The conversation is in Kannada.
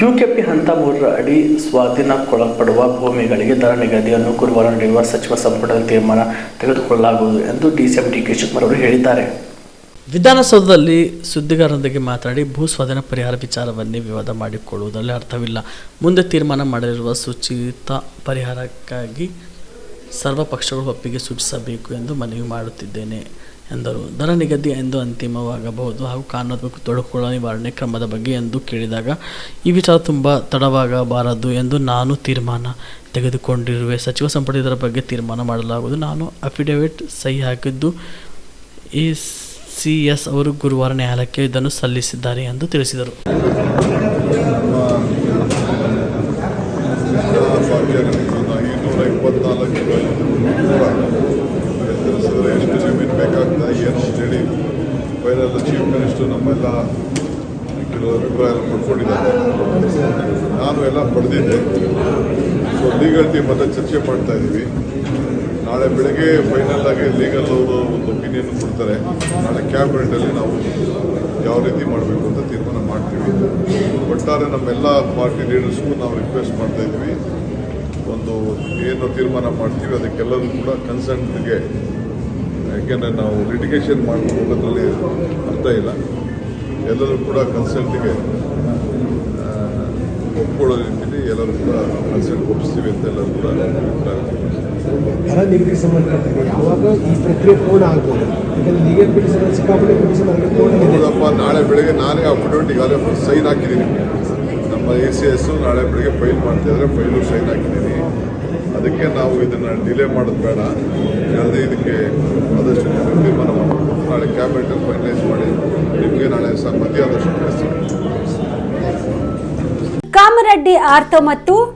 ಯುಕೆಪಿ ಹಂತ ಮೂರರ ಅಡಿ ಸ್ವಾಧೀನಕ್ಕೊಳಪಡುವ ಭೂಮಿಗಳಿಗೆ ದರ ನಿಗದಿಯನ್ನು ಗುರುವಾರ ನಡೆಯುವ ಸಚಿವ ಸಂಪುಟದ ತೀರ್ಮಾನ ತೆಗೆದುಕೊಳ್ಳಲಾಗುವುದು ಎಂದು ಡಿಸಿಎಂ ಡಿಕೆ ಶಿವಕುಮಾರ್ ಅವರು ಹೇಳಿದ್ದಾರೆ. ವಿಧಾನಸೌಧದಲ್ಲಿ ಸುದ್ದಿಗಾರರೊಂದಿಗೆ ಮಾತನಾಡಿ ಭೂ ಸ್ವಾಧೀನ ಪರಿಹಾರ ವಿಚಾರವನ್ನೇ ವಿವಾದ ಮಾಡಿಕೊಳ್ಳುವುದರಲ್ಲಿ ಅರ್ಥವಿಲ್ಲ. ಮುಂದೆ ತೀರ್ಮಾನ ಮಾಡಲಿರುವ ಸೂಚಿತ ಪರಿಹಾರಕ್ಕಾಗಿ ಸರ್ವ ಪಕ್ಷಗಳು ಒಪ್ಪಿಗೆ ಸೂಚಿಸಬೇಕು ಎಂದು ಮನವಿ ಮಾಡುತ್ತಿದ್ದೇನೆ. ಎಂದರು. ದರ ನಿಗದಿ ಎಂದು ಅಂತಿಮವಾಗಬಹುದು. ಹಾಗೂ ಕಾನೂನು ತೊಡಕುಗಳ ನಿವಾರಣೆ ಕ್ರಮದ ಬಗ್ಗೆ ಎಂದು ಕೇಳಿದಾಗ, ಈ ವಿಚಾರ ತುಂಬ ತಡವಾಗಬಾರದು ಎಂದು ನಾನು ತೀರ್ಮಾನ ತೆಗೆದುಕೊಂಡಿರುವೆ. ಸಚಿವ ಸಂಪುಟ ಇದರ ಬಗ್ಗೆ ತೀರ್ಮಾನ ಮಾಡಲಾಗುವುದು. ನಾನು ಅಫಿಡವಿಟ್ ಸಹಿ ಹಾಕಿದ್ದು ಈ ಸಿ ಎಸ್ ಅವರು ಗುರುವಾರ ನ್ಯಾಯಾಲಯಕ್ಕೆ ಇದನ್ನು ಸಲ್ಲಿಸಿದ್ದಾರೆ ಎಂದು ತಿಳಿಸಿದರು. ಏನು ಅಂತೇಳಿ ಫೈನಲ್ ಚೀಫ್ ಮಿನಿಸ್ಟರ್ ನಮ್ಮೆಲ್ಲ ಕೆಲವು ಅಭಿಪ್ರಾಯ ಪಡ್ಕೊಂಡಿದ್ದಾರೆ. ನಾನು ಎಲ್ಲ ಪಡೆದಿದ್ದೆ. ಸೊ ಲೀಗಲ್ ಟೀಮ್ ಮತ್ತೆ ಚರ್ಚೆ ಮಾಡ್ತಾ ಇದ್ದೀವಿ. ನಾಳೆ ಬೆಳಗ್ಗೆ ಫೈನಲ್ ಆಗಿ ಲೀಗಲ್ ಅವರು ಒಂದು ಒಪಿನಿಯನ್ ಕೊಡ್ತಾರೆ. ನಾಳೆ ಕ್ಯಾಬಿನೆಟಲ್ಲಿ ನಾವು ಯಾವ ರೀತಿ ಮಾಡಬೇಕು ಅಂತ ತೀರ್ಮಾನ ಮಾಡ್ತೀವಿ. ಒಟ್ಟಾರೆ ನಮ್ಮೆಲ್ಲ ಪಾರ್ಟಿ ಲೀಡರ್ಸ್ಗೂ ನಾವು ರಿಕ್ವೆಸ್ಟ್ ಮಾಡ್ತಾ ಇದ್ದೀವಿ. ಒಂದು ಏನು ತೀರ್ಮಾನ ಮಾಡ್ತೀವಿ ಅದಕ್ಕೆಲ್ಲರೂ ಕೂಡ ಕನ್ಸರ್ನ್ಗೆ ಯಾಕೆಂದರೆ ನಾವು ಲಿಟಿಗೇಷನ್ ಮಾಡ್ಕೊಳ್ಳೋದ್ರಲ್ಲಿ ಅರ್ಥ ಇಲ್ಲ. ಎಲ್ಲರೂ ಕೂಡ ಕನ್ಸಲ್ಟಿಗೆ ಒಪ್ಕೊಳ್ಳೋ ರೀತಿಯಲ್ಲಿ ಎಲ್ಲರೂ ಕೂಡ ಕನ್ಸಲ್ಟ್ ಒಪ್ಪಿಸ್ತೀವಿ ಅಂತ ಎಲ್ಲರೂ ಕೂಡ ಅಭಿಪ್ರಾಯ ನಿಗದಿಗೆ ಸಂಬಂಧಪಟ್ಟಂತೆ ಯಾವಾಗ ಈ ಪ್ರಕ್ರಿಯೆ ಪೂರ್ಣ ಆಗ್ಬೋದು? ಸಿಕ್ಕಾಪಟ್ಟೆ ನೋಡಪ್ಪ ನಾಳೆ ಬೆಳಗ್ಗೆ ನಾನೇ ಅಫಿಡವಿಟ್ ಈಗಾಗಲೇ ಸೈನ್ ಹಾಕಿದ್ದೀನಿ. ನಮ್ಮ ಎ ಸಿ ಎಸ್ಸು ನಾಳೆ ಬೆಳಗ್ಗೆ ಫೈಲ್ ಮಾಡ್ತಿದ್ರೆ ಫೈಲು ಸೈನ್ ಹಾಕಿದ್ದೀನಿ. ಅದಕ್ಕೆ ನಾವು ಇದನ್ನು ಡಿಲೇ ಮಾಡೋದು ಬೇಡ. ಯಾವುದೇ ಇದಕ್ಕೆ ಆದಷ್ಟು ತೀರ್ಮಾನ ಮಾಡಬೇಕು ನಾಳೆ ಕ್ಯಾಬಿನೆಟಲ್ಲಿ ಫೈನಲೈಸ್ ಮಾಡಿ, ನಿಮಗೆ ನಾಳೆ ಸಮ್ಮತಿ ಆದಷ್ಟು ಕಾಮರೆಡ್ಡಿ ಆರ್ಥೋ ಮತ್ತು